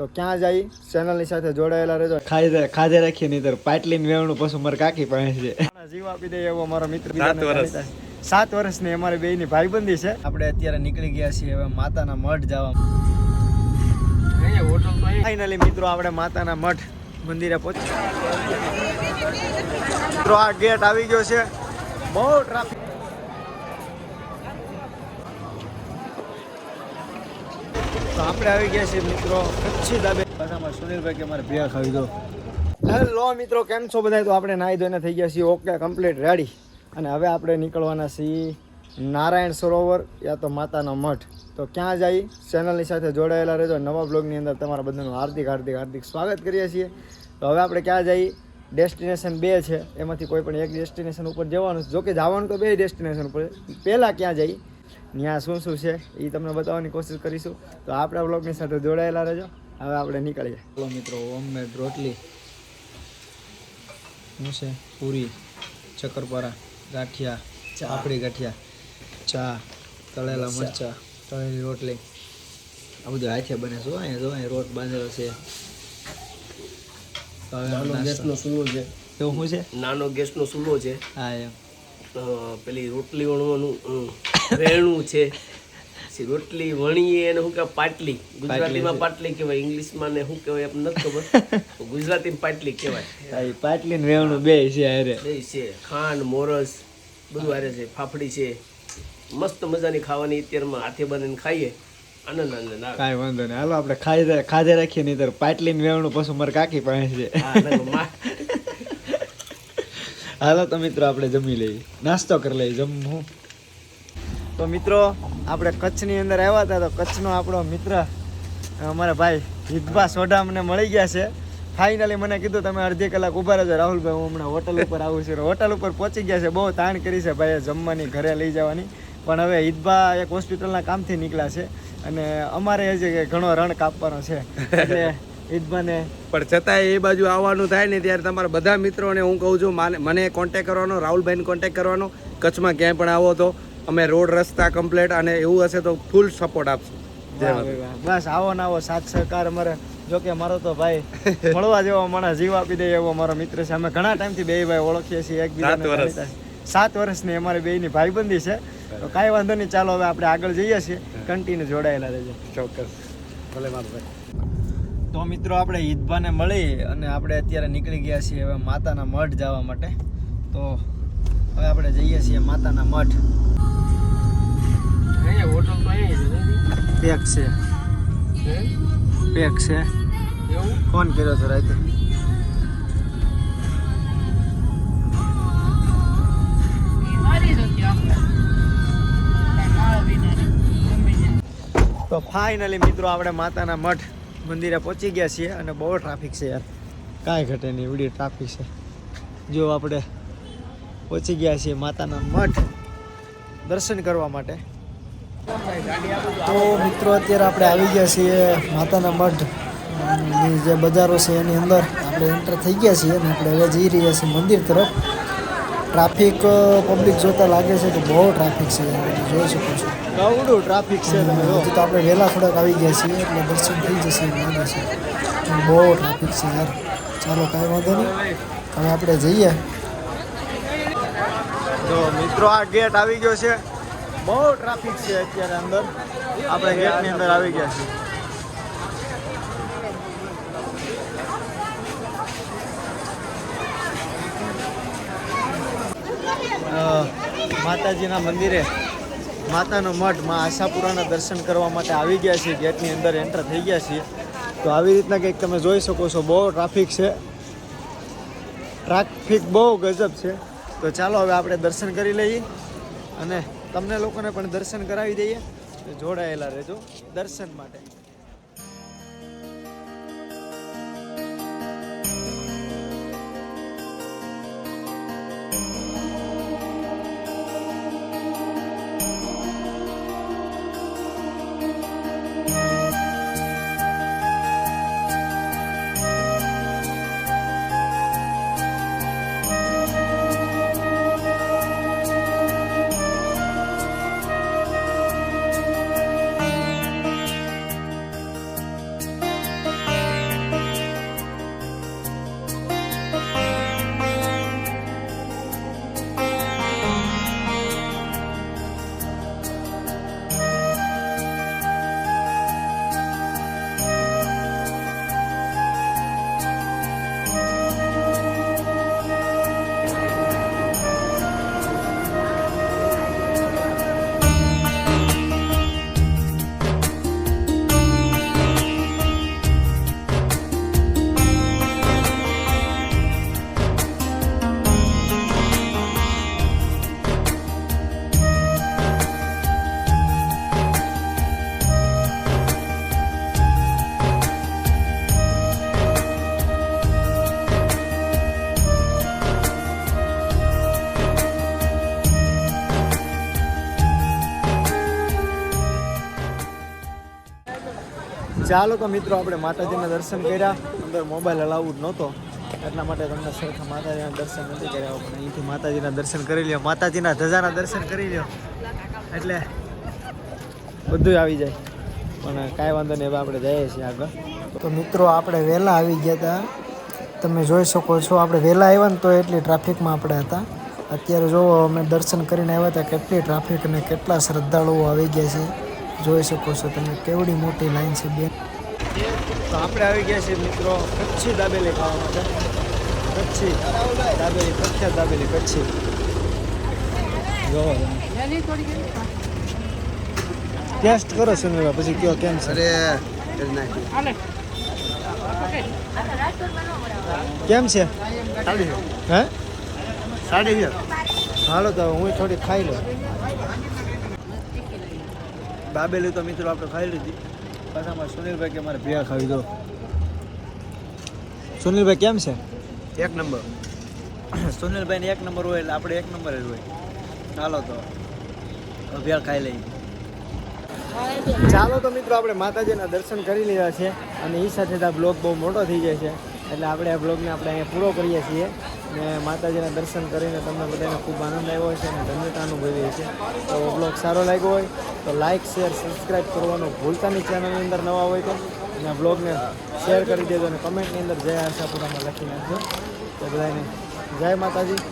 તો ક્યાં જાય? ચેનલની સાથે જોડાયેલા રહેજો. ખાઈ ખાધે રાખીએ નહીં તો પાટલીન વેવણું પછી મારે કાકી પાસે છે. જીવ આપી દે એવો મારો મિત્ર સાત વર્ષ. સાત વર્ષની અમારી બેયની ભાઈબંધી છે. આપણે અત્યારે નીકળી ગયા છીએ હવે માતાના મઠ જવા. ફાઇનલી મિત્રો આપણે માતાના મઠ મંદિરે પહોંચી મિત્રો આ ગેટ આવી ગયો છે. બહુ ટ્રાફિક તો આપણે આવી ગયા છીએ મિત્રો કચ્છી દાબે પાછામાં સુનિલભાઈ કે મારે ભેળ ખાવી દો. હેલો મિત્રો, કેમ છો બધા તો આપણે નાહી ધોઈને થઈ ગયા છીએ. ઓકે કમ્પ્લીટ રેડી અને હવે આપણે નીકળવાના છીએ નારાયણ સરોવર, યા તો માતાનો મઠ. તો ક્યાં જાય? ચેનલની સાથે જોડાયેલા રહેજો. નવા બ્લોગની અંદર તમારા બધાનું હાર્દિક હાર્દિક હાર્દિક સ્વાગત કરીએ છીએ. તો હવે આપણે ક્યાં જઈએ? ડેસ્ટિનેશન બે છે. એમાંથી કોઈ પણ એક ડેસ્ટિનેશન ઉપર જવાનું જોકે જવાનું તો બે ડેસ્ટિનેશન ઉપર પહેલાં ક્યાં જઈએ? ત્યાં શું શું છે એ તમને બતાવવાની કોશિશ કરીશું. તો આપણા બ્લોગની સાથે જોડાયેલા રહેજો. હવે આપણે નીકળીએ. ચલો મિત્રો હોમમેડ રોટલી શું છે? પૂરી ચક્કરપારા ગાંઠિયા ચાપડી ગાંઠિયા ચા તળેલા મરચા તળેલી રોટલી. આ બધું હાથે બને શું અહીંયા જો અહીંયા રોટ બાંધેલો છે. ગેસનો ચૂલો છે. એવું શું છે? નાનો ગેસનો ચૂલો છે. હા એમ. પેલી રોટલી વણવાનું વેણું છે. રોટલી વણીએ એને શું કહેવાય પાટલી. ગુજરાતીમાં પાટલી કહેવાય ઇંગ્લિશમાં ને શું કહેવાય એમ નથી ખબર. ગુજરાતીમાં પાટલી કહેવાય. પાટલી ને વેવણું બે છે અરે બે છે. ખાંડ મોરસ બધું હારે છે. ફાફડી છે. મસ્ત મજાની ખાવાની અત્યારમાં હાથે બનાવીને ખાઈએ. આનંદ આનંદ આવે કાંઈ વાંધો નહીં. હાલો આપણે ખાઈ ખાધે રાખીએ નહીં તો પાટલી ને વેવણું પછી મારે કાકી પાસે છે. હાલો તો મિત્રો આપણે જમી લઈએ. નાસ્તો કરી લઈએ જમવું. તો મિત્રો, આપણે કચ્છની અંદર આવ્યા હતા તો કચ્છનો આપણો મિત્ર અમારા ભાઈ હિતભા સોઢા અમને મળી ગયા છે. ફાઇનલી મને કીધું, તમે અડધી કલાક ઊભા રહેજો. રાહુલભાઈ, હું હમણાં હોટલ ઉપર આવું છું. હોટલ ઉપર પહોંચી ગયા છે. બહુ તાણ કરી છે ભાઈએ જમવાની, ઘરે લઈ જવાની. પણ હવે હિતભા એક હોસ્પિટલના કામથી નીકળ્યા છે અને અમારે હજી ઘણો રણ કાપવાનો છે. એટલે હિદભાને પણ છતાંય એ બાજુ આવવાનું થાય ને ત્યારે તમારા બધા મિત્રોને હું કહું છું, મને કોન્ટેક કરવાનો, રાહુલભાઈને કોન્ટેક કરવાનો. કચ્છમાં ક્યાંય પણ આવો તો અમે રોડ રસ્તા કમ્પ્લેટ અને એવું હશે તો ફૂલ સપોર્ટ આપશું. બસ આવો ને આવો સાથ સહકાર અમારે. જો કે મારો તો ભાઈ મળવા જેવો માણસ જીવ આપી દે એવો મારો મિત્ર છે. અમે ઘણા ટાઈમથી બે ભાઈ ઓળખીએ છીએ એકબીજાને સાત વર્ષની અમારી બેની ભાઈબંધી છે. તો કાંઈ વાંધો નહીં ચાલો હવે આપણે આગળ જઈએ છીએ. કન્ટિન્યુ જોડાયેલા રહેજો. ચોક્કસ. ભલે મારું ભાઈ. તો મિત્રો આપણે ઈદભાને મળી અને આપણે અત્યારે નીકળી ગયા છીએ હવે માતાના મઠ જવા માટે. તો હવે આપણે જઈએ છીએ માતાના મઠ અહીંયા હોટલ તો અહીંયા પેક છે. છે. પેક છે. એવું? ફોન કર્યો હતો રાતે તો ફાઇનલી મિત્રો આપણે માતાના મઠ મંદિરે પહોંચી ગયા છીએ અને બહુ ટ્રાફિક છે યાર. કાંઈ ઘટે નહીં એવડી ટ્રાફિક છે. જો આપણે પહોંચી ગયા છીએ માતાના મઠ દર્શન કરવા માટે. તો મિત્રો અત્યારે આપણે આવી ગયા છીએ માતાના મઢ. જે બજારો છે એની અંદર આપણે એન્ટર થઈ ગયા છીએ અને આપણે હવે જઈ રહ્યા છીએ મંદિર તરફ. ટ્રાફિક પબ્લિક જોતા લાગે છે કે બહુ ટ્રાફિક છે. જોઈ શકો છો. કવડું ટ્રાફિક છે હજી તો આપણે વહેલા થોડાક આવી ગયા છીએ એટલે દર્શન થઈ જશે એમ લાગે છે. બહુ ટ્રાફિક છે યાર. ચાલો કાંઈ વાંધો નહીં. હવે આપણે જઈએ. તો મિત્રો આ ગેટ આવી ગયો છે. બહુ ટ્રાફિક છે અત્યારે અંદર. આપણે ગેટની અંદર આવી ગયા છીએ. માતાજીના મંદિરે માતાનો મઠમાં આશાપુરાના દર્શન કરવા માટે આવી ગયા છીએ. ગેટની અંદર એન્ટર થઈ ગયા છીએ. તો આવી રીતના કંઈક તમે જોઈ શકો છો. બહુ ટ્રાફિક છે. ટ્રાફિક બહુ ગજબ છે. તો ચાલો હવે આપણે દર્શન કરી લઈએ અને તમને લોકોને પણ દર્શન કરાવી દઈએ. જોડાયેલા રહેજો દર્શન માટે. ચાલો તો મિત્રો, આપણે માતાજીના દર્શન કર્યા. અંદર મોબાઈલ અલાઉડ નહોતો. એટલા માટે તમને સરખા માતાજીના દર્શન નથી કર્યા. પણ અહીંથી માતાજીના દર્શન કરી લ્યો. માતાજીના ધજાના દર્શન કરી લ્યો. એટલે બધું આવી જાય. પણ કાંઈ વાંધો નહીં, હવે આપણે જઈએ છીએ આગળ. તો મિત્રો, આપણે વહેલા આવી ગયા હતા. તમે જોઈ શકો છો, આપણે વહેલા આવ્યા ને તો એટલી ટ્રાફિકમાં આપણે હતા. અત્યારે જો અમે દર્શન કરીને આવ્યા હતા. કેટલી ટ્રાફિક અને કેટલા શ્રદ્ધાળુઓ આવી ગયા છે. જોઈ શકો છો તમે કેવડી મોટી લાઈન છે બેન. તો આપણે આવી ગયા છીએ મિત્રો કચ્છી દાબેલી ખાવા માટે. કચ્છી દાબેલી પ્રખ્યાત દાબેલી કચ્છી. જોવો ટેસ્ટ કરો સુનિલભાઈ પછી કયો કેમ છે? કેમ છે? હે? સાડી હાલો તો હું થોડી ખાઈ લઉં. દાબેલી તો મિત્રો આપણે ખાઈ લીધી. પાછામાં સુનિલભાઈ કે મારે ભેગા ખાવી દો. સુનિલભાઈ કેમ છે? એક નંબર. સુનિલભાઈને એક નંબર હોય એટલે આપણે એક નંબર જ હોય. ચાલો તો. ભેળ ખાઈ લઈએ. ચાલો તો મિત્રો આપણે માતાજીના દર્શન કરી લીધા છે અને એ સાથે આ બ્લોગ બહુ મોટો થઈ જાય છે. એટલે આપણે આ બ્લોગને આપણે અહીંયા પૂરો કરીએ છીએ. ને માતાજીના દર્શન કરીને તમને બધાને ખૂબ આનંદ આવ્યો છે અને ધન્યતા અનુભવી છે તો બ્લોગ સારો લાગ્યો હોય તો લાઇક શેર સબસ્ક્રાઈબ કરવાનું ભૂલતા નહીં. ચેનલની અંદર નવા હોય તો અને બ્લોગને શેર કરી દેજો અને કમેન્ટની અંદર જય આશાપુરામાં લખી નાખજો. તો બધાને જય માતાજી.